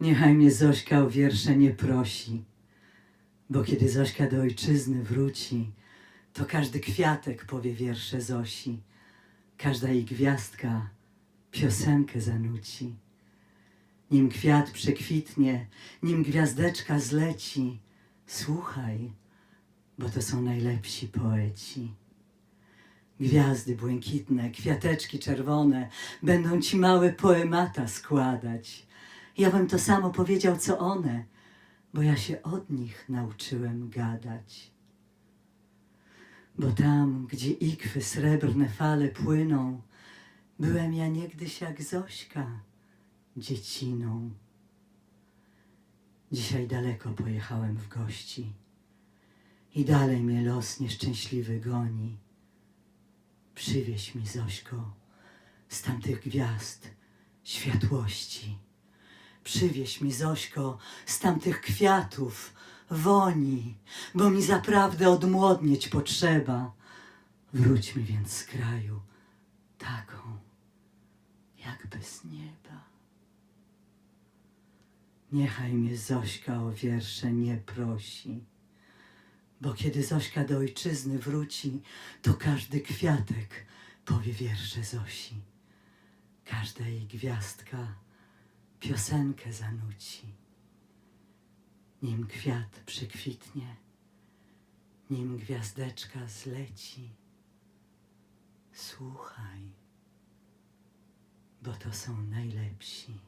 Niechaj mnie Zośka o wiersze nie prosi, bo kiedy Zośka do ojczyzny wróci, to każdy kwiatek powie wiersze Zosi, każda jej gwiazdka piosenkę zanuci. Nim kwiat przekwitnie, nim gwiazdeczka zleci, słuchaj, bo to są najlepsi poeci. Gwiazdy błękitne, kwiateczki czerwone będą ci małe poemata składać. Ja bym to samo powiedział, co one, bo ja się od nich nauczyłem gadać. Bo tam, gdzie ikwy srebrne fale płyną, byłem ja niegdyś jak Zośka, dzieciną. Dzisiaj daleko pojechałem w gości i dalej mnie los nieszczęśliwy goni. Przywieź mi, Zośko, z tamtych gwiazd światłości. Przywieź mi, Zośko, z tamtych kwiatów woni, bo mi zaprawdę odmłodnieć potrzeba. Wróć mi więc z kraju taką, jakby z nieba. Niechaj mnie Zośka o wiersze nie prosi, bo kiedy Zośka do ojczyzny wróci, to każdy kwiatek powie wiersze Zosi. Każda jej gwiazdka piosenkę zanuci. Nim kwiat przykwitnie, nim gwiazdeczka zleci, słuchaj, bo to są najlepsi.